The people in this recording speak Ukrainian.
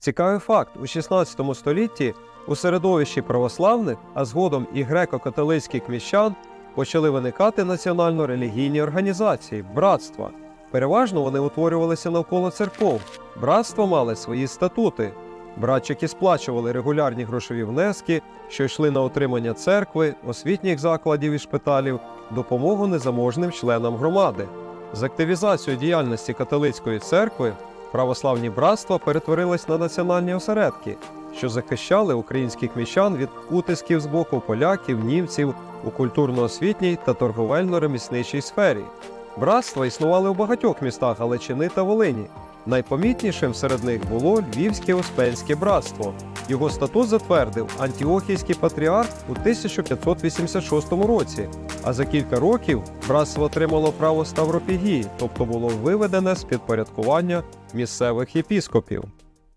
Цікавий факт: у 16 столітті у середовищі православних, а згодом і греко-католицьких міщан почали виникати національно-релігійні організації братства. Переважно вони утворювалися навколо церков. Братства мали свої статути. Братчики сплачували регулярні грошові внески, що йшли на утримання церкви, освітніх закладів і шпиталів, допомогу незаможним членам громади. З активізацією діяльності католицької церкви православні братства перетворились на національні осередки, що захищали українських міщан від утисків з боку поляків, німців у культурно-освітній та торговельно-ремісничій сфері. Братства існували у багатьох містах Галичини та Волині. Найпомітнішим серед них було Львівське Успенське братство. Його статут затвердив Антіохійський патріарх у 1586 році, а за кілька років братство отримало право ставропігії, тобто було виведене з підпорядкування місцевих єпіскопів.